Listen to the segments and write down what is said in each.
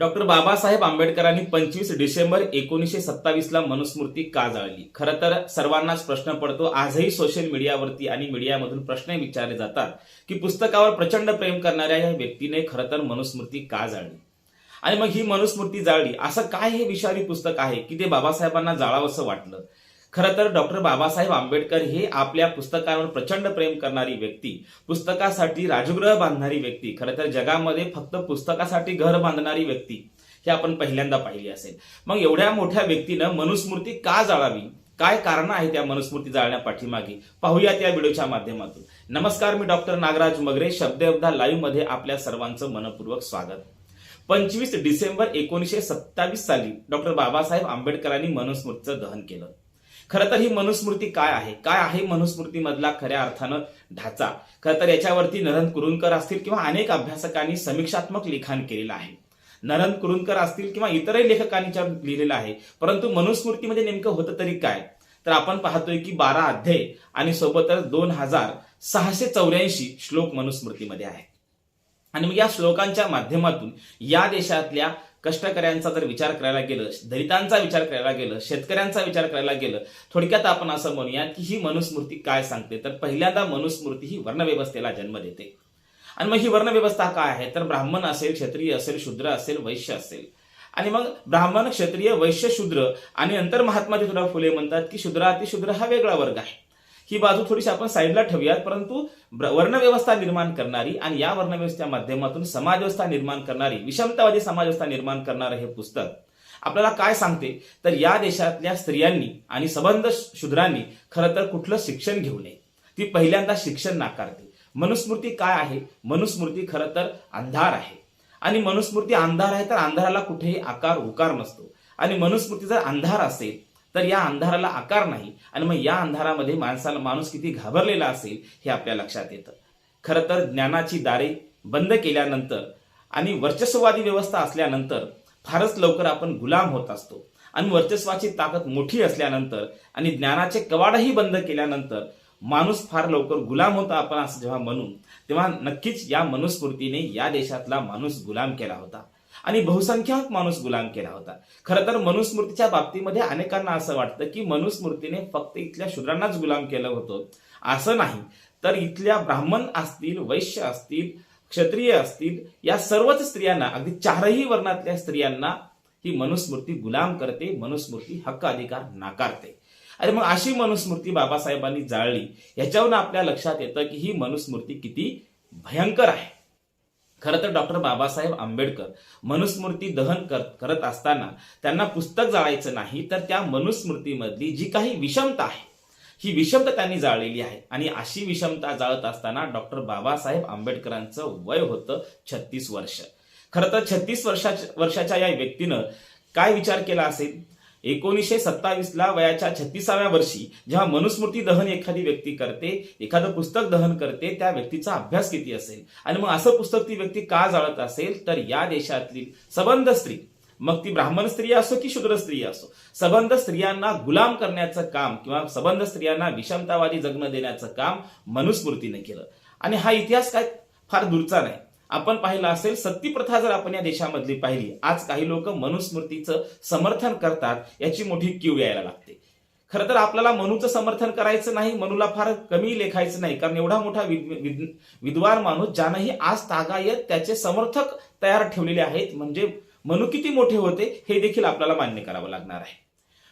Doctor Babasaheb आंबेडकरांनी पंचवीस डिसेंबर एकोणीसशे सत्तावीस ला मनुस्मृती का जाळली? खरं तर सर्वांनाच प्रश्न पडतो. आजही सोशल मीडियावरती आणि मीडियामधून प्रश्न विचारले जातात की पुस्तकावर प्रचंड प्रेम करणाऱ्या या व्यक्तीने खरं तर मनुस्मृती का जाळली? आणि मग ही मनुस्मृती जाळली असं काय हे विषारी पुस्तक आहे की ते बाबासाहेबांना जाळावंसं वाटलं? खरं तर डॉक्टर बाबासाहेब आंबेडकर हे आपल्या पुस्तकांवर प्रचंड प्रेम करणारी व्यक्ती पुस्तकासाठी राजगृह बांधणारी व्यक्ती खरं तर जगामध्ये फक्त पुस्तकासाठी घर बांधणारी व्यक्ती हे आपण पहिल्यांदा पाहिली असेल. मग एवढ्या मोठ्या व्यक्तीनं मनुस्मृती का जाळावी? काय कारण आहे त्या मनुस्मृती जाळण्या पाठीमागे? पाहूया त्या व्हिडिओच्या माध्यमातून. नमस्कार मी डॉक्टर नागराज मगरे शब्दयोद्धा लाईव्हमध्ये आपल्या सर्वांचं मनपूर्वक स्वागत. पंचवीस डिसेंबर एकोणीसशे सत्तावीस साली डॉक्टर बाबासाहेब आंबेडकरांनी मनुस्मृतीचं दहन केलं. खरं तर ही मनुस्मृती काय आहे? काय आहे मनुस्मृतीमधला खऱ्या अर्थानं ढाचा? खरं तर याच्यावरती नरन कुरुंकर असतील किंवा अनेक अभ्यासकांनी समीक्षात्मक लिखाण केलेलं आहे. नरन कुरुंकर असतील किंवा इतरही लेखकांनी लिहिलेलं आहे. परंतु मनुस्मृतीमध्ये नेमकं होतं तरी काय? तर आपण पाहतोय की बारा अध्याय आणि सोबतच दोन हजार सहाशे चौऱ्याऐंशी श्लोक मनुस्मृतीमध्ये आहेत. आणि मग या श्लोकांच्या माध्यमातून या देशातल्या कष्टकऱ्यांचा जर विचार करायला गेलं दलितांचा विचार करायला गेलं शेतकऱ्यांचा विचार करायला गेलं थोडक्यात आपण असं म्हणूया की ही मनुस्मृती काय सांगते? तर पहिल्यांदा मनुस्मृती ही वर्णव्यवस्थेला जन्म देते. आणि मग ही वर्णव्यवस्था काय आहे? तर ब्राह्मण असेल क्षत्रिय असेल शूद्र असेल वैश्य असेल. आणि मग ब्राह्मण क्षत्रिय वैश्य शूद्र आणि नंतर महात्मा ज्योतिराव फुले म्हणतात की शूद्राती हा वेगळा वर्ग आहे. ही बाजू थोडीशी आपण साईडला ठेवूयात परंतु वर्णव्यवस्था निर्माण करणारी आणि या वर्णव्यवस्थेच्या माध्यमातून समाजव्यवस्था निर्माण करणारी विषमतावादी समाजव्यवस्था निर्माण करणारं हे पुस्तक आपल्याला काय सांगते? तर या देशातल्या स्त्रियांनी आणि सबंध शूद्रांनी खरं तर कुठलं शिक्षण घेऊ नये. ती पहिल्यांदा शिक्षण नाकारते. मनुस्मृती काय आहे? मनुस्मृती खरं तर अंधार आहे. आणि मनुस्मृती अंधार आहे तर अंधाराला कुठेही आकार उकार नसतो. आणि मनुस्मृती जर अंधार असेल तर या अंधाराला आकार नाही आणि मग या अंधारामध्ये माणसाला माणूस किती घाबरलेला असेल हे आपल्या लक्षात येतं. खरं तर ज्ञानाची दारे बंद केल्यानंतर आणि वर्चस्ववादी व्यवस्था असल्यानंतर फारच लवकर आपण गुलाम होत असतो. आणि वर्चस्वाची ताकद मोठी असल्यानंतर आणि ज्ञानाचे कवाडही बंद केल्यानंतर माणूस फार लवकर गुलाम होता आपण असं जेव्हा म्हणू तेव्हा नक्कीच या मनुस्फूर्तीने या देशातला माणूस गुलाम केला होता. आणि बहुसंख्याक माणूस गुलाम केला होता. खरं तर मनुस्मृतीच्या बाबतीमध्ये अनेकांना असं वाटतं की मनुस्मृतीने फक्त इथल्या शूद्रांनाच गुलाम केलं होतं. असं नाही. तर इथल्या ब्राह्मण असतील वैश्य असतील क्षत्रिय असतील या सर्वच स्त्रियांना अगदी चारही वर्णातल्या स्त्रियांना ही मनुस्मृती गुलाम करते मनुस्मृती हक्क अधिकार नाकारते. आणि मग अशी मनुस्मृती बाबासाहेबांनी जाळली ह्याच्यावरून आपल्या लक्षात येतं की ही मनुस्मृती किती भयंकर आहे. खरं तर डॉक्टर बाबासाहेब आंबेडकर मनुस्मृती दहन कर, करत असताना त्यांना पुस्तक जाळायचं नाही तर त्या मनुस्मृतीमधली जी काही विषमता आहे ही विषमता त्यांनी जाळलेली आहे. आणि अशी विषमता जाळत असताना डॉक्टर बाबासाहेब आंबेडकरांचं वय होतं छत्तीस वर्ष. खरं तर छत्तीस वर्षाच्या वर्षाच्या या व्यक्तीनं काय विचार केला असेल? एकोणीसशे सत्तावीस ला वयाच्या छत्तीसाव्या वर्षी जेव्हा मनुस्मृती दहन एखादी व्यक्ती करते एखादं पुस्तक दहन करते त्या व्यक्तीचा अभ्यास किती असेल? आणि मग असं पुस्तक ती व्यक्ती का जाळत असेल? तर या देशातली सबंध स्त्री मग ती ब्राह्मण स्त्री असो की शूद्र स्त्री असो सबंध स्त्रियांना गुलाम करण्याचं काम किंवा सबंध स्त्रियांना विषमतावादी जगणं देण्याचं काम मनुस्मृतीने केलं. आणि हा इतिहास काय? फार दूरचा नाही. आपण पाहिलं असेल सत्ती प्रथा जर आपण या देशामधली पाहिली आज काही लोक मनुस्मृतीचं समर्थन करतात याची मोठी क्यू यायला लागते. खरं तर आपल्याला मनूचं समर्थन करायचं नाही मनुला फार कमी लेखायचं नाही कारण एवढा मोठा विद- विद्वान माणूस ज्यानंही आज तागायत त्याचे समर्थक तयार ठेवलेले आहेत म्हणजे मनु किती मोठे होते हे देखील आपल्याला मान्य करावं लागणार आहे.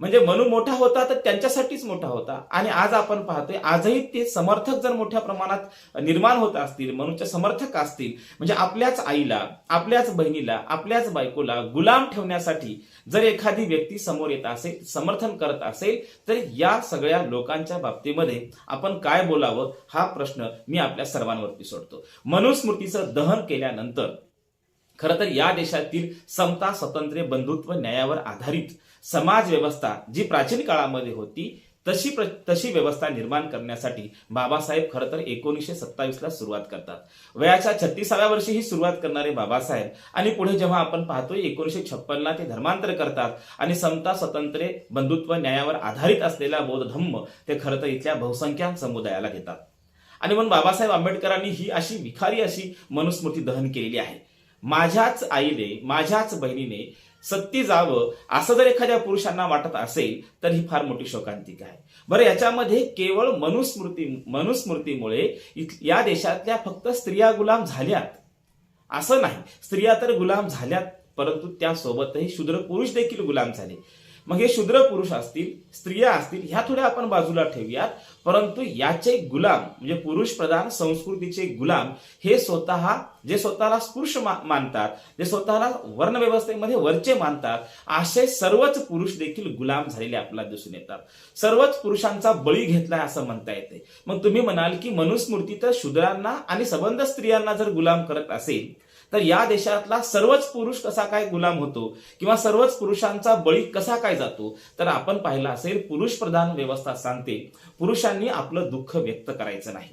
म्हणजे मनू मोठा होता तर त्यांच्यासाठीच मोठा होता. आणि आज आपण पाहतोय आजही ते समर्थक जर मोठ्या प्रमाणात निर्माण होत असतील मनुच्या समर्थक असतील म्हणजे आपल्याच आईला आपल्याच बहिणीला आपल्याच बायकोला गुलाम ठेवण्यासाठी जर एखादी व्यक्ती समोर येत असेल समर्थन करत असेल तर या सगळ्या लोकांच्या बाबतीमध्ये आपण काय बोलावं हा प्रश्न मी आपल्या सर्वांवरती सोडतो. मनुस्मृतीचं दहन केल्यानंतर खरं तर या देशातील समता स्वातंत्र्य बंधुत्व न्यायावर आधारित समाज व्यवस्था जी प्राचीन काळामध्ये होती तशी प्र, तशी व्यवस्था निर्माण करण्यासाठी बाबासाहेब खरं तर एकोणीसशे सत्तावीसला सुरुवात करतात. वयाच्या छत्तीसाव्या वर्षी ही सुरुवात करणारे बाबासाहेब आणि पुढे जेव्हा आपण पाहतोय एकोणीसशे छप्पनला ते धर्मांतर करतात आणि समता स्वतंत्र बंधुत्व न्यायावर आधारित असलेला बौद्ध धम्म ते खरं तर इथल्या बहुसंख्याक समुदायाला घेतात. आणि म्हणून बाबासाहेब आंबेडकरांनी ही अशी विखारी अशी मनुस्मृती दहन केलेली आहे. माझ्याच आईने माझ्याच बहिणीने सत्ती जावं असं जर एखाद्या पुरुषांना वाटत असेल तर ही फार मोठी शोकांतिका आहे. बरं याच्यामध्ये केवळ मनुस्मृती मनुस्मृतीमुळे या देशातल्या फक्त स्त्रिया गुलाम झाल्यात. असं नाही. स्त्रिया तर गुलाम झाल्यात परंतु त्यासोबतही शूद्र पुरुष देखील गुलाम झाले. मग हे शूद्र पुरुष असतील स्त्रिया असतील ह्या थोड्या आपण बाजूला ठेवूयात. परंतु याचे गुलाम म्हणजे पुरुष प्रधान संस्कृतीचे गुलाम हे स्वतः जे स्वतःला स्पृश मा- मानतात जे स्वतःला वर्णव्यवस्थेमध्ये वरचे मानतात असे सर्वच पुरुष देखील गुलाम झालेले आपल्याला दिसून येतात. सर्वच पुरुषांचा बळी घेतलाय असं म्हणता येते. मग तुम्ही म्हणाल की मनुस्मृती तर शूद्रांना आणि सबंध स्त्रियांना जर गुलाम करत असेल तर या देशातला सर्वच पुरुष कसा काय गुलाम होतो? किंवा सर्वच पुरुषांचा बळी कसा काय जातो? तर आपण पाहिलं असेल पुरुष प्रधान व्यवस्था सांगते पुरुषांनी आपलं दुःख व्यक्त करायचं नाही.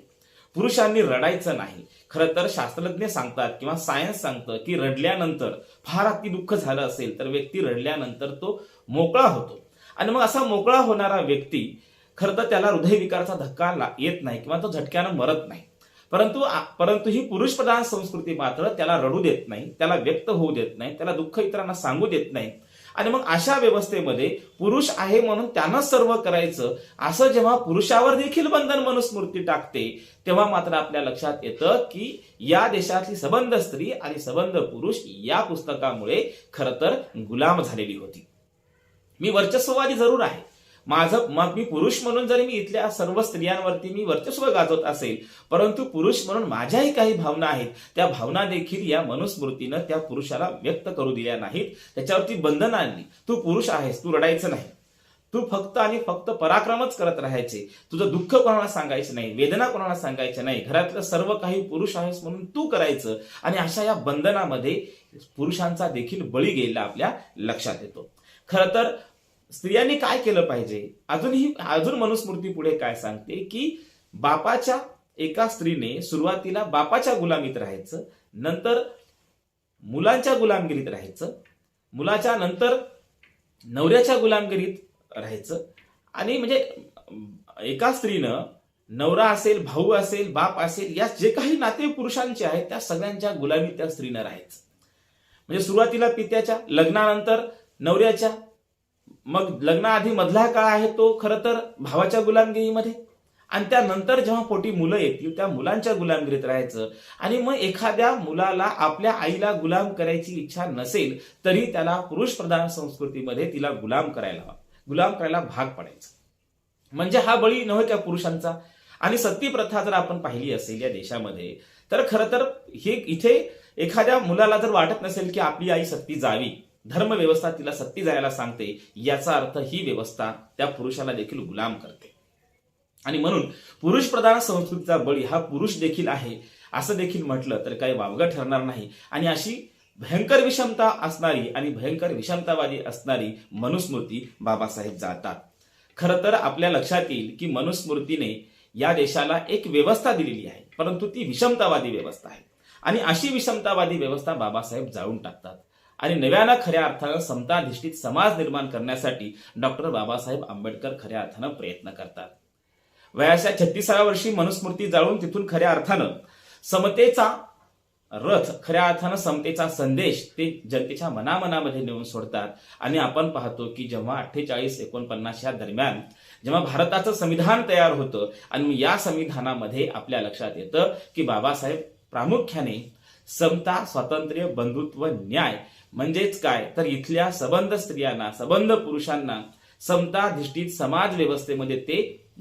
पुरुषांनी रडायचं नाही. खरं तर शास्त्रज्ञ सांगतात किंवा सायन्स सांगतं की रडल्यानंतर फार अति दुःख झालं असेल तर व्यक्ती रडल्यानंतर तो मोकळा होतो. आणि मग असा मोकळा होणारा व्यक्ती खरं तर त्याला हृदयविकाराचा धक्का ला- येत नाही किंवा तो झटक्यानं मरत नाही. परंतु परंतु ही पुरुष प्रधान संस्कृती मात्र त्याला रडू देत नाही त्याला व्यक्त होऊ देत नाही त्याला दुःख इतरांना सांगू देत नाही. आणि मग अशा व्यवस्थेमध्ये पुरुष आहे म्हणून त्यांना सर्व करायचं असं जेव्हा पुरुषावर देखील बंधन मनुस्मृती टाकते तेव्हा मात्र आपल्या लक्षात येतं की या देशातली सबंध स्त्री आणि सबंध पुरुष या पुस्तकामुळे खरं तर गुलाम झालेली होती. मी वर्चस्ववादी जरूर आहे. माझं मग मी पुरुष म्हणून जरी मी इथल्या सर्व स्त्रियांवरती मी वर्चस्व गाजवत असेल परंतु पुरुष म्हणून माझ्याही काही भावना आहेत. त्या भावना देखील या मनुस्मृतीनं त्या पुरुषाला व्यक्त करू दिल्या नाहीत. त्याच्यावरती बंधन आणली. तू पुरुष आहेस तू रडायचं नाही. तू फक्त आणि फक्त पराक्रमच करत राहायचे. तुझं दुःख कोणाला सांगायचं नाही वेदना कोणाला सांगायचं नाही. घरातलं सर्व काही पुरुष आहेस म्हणून तू करायचं. आणि अशा या बंधनामध्ये पुरुषांचा देखील बळी गेलेला आपल्या लक्षात येतो. खरं तर स्त्रियांनी काय केलं पाहिजे? अजूनही अजून मनुस्मृती पुढे काय सांगते की बापाच्या एका स्त्रीने सुरुवातीला बापाच्या गुलामीत राहायचं नंतर मुलांच्या गुलामगिरीत राहायचं मुलाच्या नंतर नवऱ्याच्या गुलामगिरीत राहायचं. आणि म्हणजे एका स्त्रीनं नवरा असेल भाऊ असेल बाप असेल या जे काही नाते पुरुषांचे आहेत त्या सगळ्यांच्या गुलामीत त्या स्त्रीनं राहायचं. म्हणजे सुरुवातीला पित्याच्या लग्नानंतर नवऱ्याच्या मग लग्नाआधी मधला काळ आहे तो खरं तर भावाच्या गुलामगिरीमध्ये? आणि त्यानंतर जेव्हा पोटी मुलं येतील त्या मुलांच्या गुलामगिरीत राहायचं. आणि मग एखाद्या मुलाला आपल्या आईला गुलाम करायची इच्छा नसेल तरी त्याला पुरुष प्रधान संस्कृतीमध्ये तिला गुलाम करायला गुलाम करायला भाग पडायचं. म्हणजे हा बळी नव्हे त्या पुरुषांचा. आणि सती प्रथा जर आपण पाहिली असेल या देशामध्ये तर खरं तर हे इथे एखाद्या मुलाला जर वाटत नसेल की आपली आई सत्ती जावी धर्मव्यवस्था तिला सत्ती जायला सांगते याचा अर्थ ही व्यवस्था त्या पुरुषाला देखील गुलाम करते. आणि म्हणून पुरुष प्रधान संस्कृतीचा बळी हा पुरुष देखील आहे असं देखील म्हटलं तर काही वावगं ठरणार नाही. आणि अशी भयंकर विषमता असणारी आणि भयंकर विषमतावादी असणारी मनुस्मृती बाबासाहेब जातात. खरं तर आपल्या लक्षात येईल की मनुस्मृतीने या देशाला एक व्यवस्था दिलेली आहे परंतु ती विषमतावादी व्यवस्था आहे. आणि अशी विषमतावादी व्यवस्था बाबासाहेब जाळून टाकतात. आणि नव्यानं खऱ्या अर्थानं समताधिष्ठित समाज निर्माण करण्यासाठी डॉक्टर बाबासाहेब आंबेडकर खऱ्या अर्थानं प्रयत्न करतात. वयाच्या छत्तीसाव्या वर्षी मनुस्मृती जाळून तिथून खऱ्या अर्थानं समतेचा रथ खऱ्या अर्थानं समतेचा संदेश ते जनतेच्या मनामनामध्ये नेऊन सोडतात. आणि आपण पाहतो की जेव्हा अठ्ठेचाळीस एकोणपन्नास या दरम्यान जेव्हा भारताचं संविधान तयार होतं आणि या संविधानामध्ये आपल्या लक्षात येतं की बाबासाहेब प्रामुख्याने समता स्वातंत्र्य बंधुत्व न्याय म्हणजेच काय? तर इथल्या सबंध स्त्रियांना सबंध पुरुषांना समताधिष्ठित समाज व्यवस्थेमध्ये ते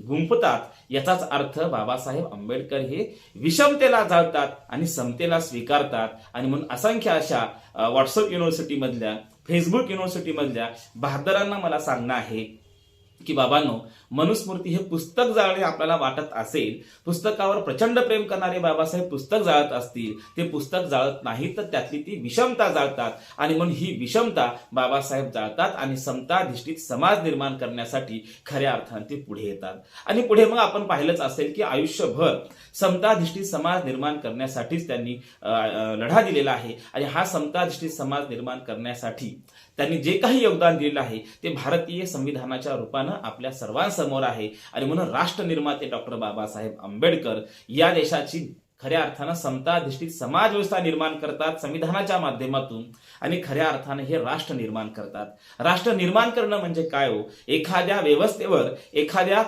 गुंफतात. याचाच अर्थ बाबासाहेब आंबेडकर हे विषमतेला जाळतात आणि समतेला स्वीकारतात. आणि म्हणून असंख्य अशा व्हॉट्सअप युनिव्हर्सिटीमधल्या फेसबुक युनिव्हर्सिटीमधल्या बहादरांना मला सांगणं आहे की बाबांनो मनुस्मृती हे पुस्तक जाळणे आपल्याला वाटत असेल पुस्तकावर प्रचंड प्रेम करणारे बाबासाहेब पुस्तक जाळत असतील. ते पुस्तक जाळत नाही तर त्यातली ती विषमता जाळतात. आणि म्हणून ही विषमता बाबासाहेब जाळतात आणि समताधिष्ठित समाज निर्माण करण्यासाठी खऱ्या अर्थाने ते पुढे येतात. आणि पुढे मग आपण पाहिलंच असेल की आयुष्यभर समताधिष्ठित समाज निर्माण करण्यासाठीच त्यांनी लढा दिलेला आहे. आणि हा समताधिष्ठित समाज निर्माण करण्यासाठी त्यांनी जे काही योगदान दिलेलं आहे ते भारतीय संविधानाच्या रूपाने आपल्या सर्वांसमोर आहे. आणि म्हणून राष्ट्र निर्माते डॉक्टर बाबासाहेब आंबेडकर या देशाची खऱ्या अर्थानं समताधिष्ठित समाज व्यवस्था निर्माण करतात संविधानाच्या माध्यमातून. आणि खऱ्या अर्थानं हे राष्ट्र निर्माण करतात. राष्ट्र निर्माण करणं म्हणजे काय हो? एखाद्या व्यवस्थेवर एखाद्या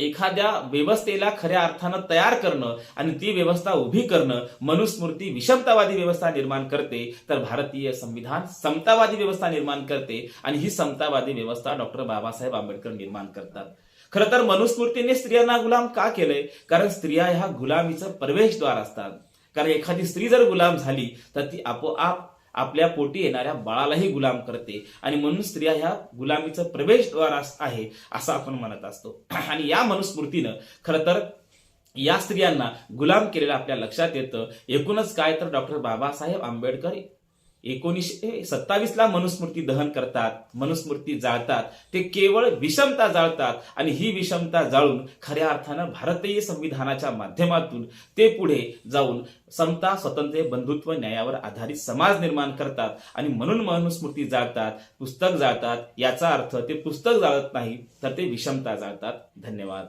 एखाद्या व्यवस्थेला खऱ्या अर्थानं तयार करणं आणि ती व्यवस्था उभी करणं मनुस्मृती विषमतावादी व्यवस्था निर्माण करते तर भारतीय संविधान समतावादी व्यवस्था निर्माण करते आणि ही समतावादी व्यवस्था डॉक्टर बाबासाहेब आंबेडकर निर्माण करतात. खरं तर मनुस्मृतीने स्त्रियांना गुलाम का केलंय? कारण स्त्रिया ह्या गुलामीचं प्रवेशद्वार असतात. कारण एखादी स्त्री जर गुलाम झाली तर ती आपोआप आपल्या पोटी येणाऱ्या बाळालाही गुलाम करते. आणि म्हणून स्त्रिया ह्या गुलामीचं प्रवेशद्वार आहे असं आपण म्हणत असतो. आणि या मनुस्मृतीनं खरं तर या स्त्रियांना गुलाम केलेलं आपल्या लक्षात येतं. एकूणच काय तर डॉक्टर बाबासाहेब आंबेडकर एकोणीसशे सत्तावीसला मनुस्मृती दहन करतात मनुस्मृती जाळतात. ते केवळ विषमता जाळतात आणि ही विषमता जाळून खऱ्या अर्थानं भारतीय संविधानाच्या माध्यमातून ते पुढे जाऊन समता स्वतंत्र बंधुत्व न्यायावर आधारित समाज निर्माण करतात आणि म्हणून मनुस्मृती जाळतात पुस्तक जाळतात. याचा अर्थ ते पुस्तक जाळत नाही तर ते विषमता जाळतात. धन्यवाद.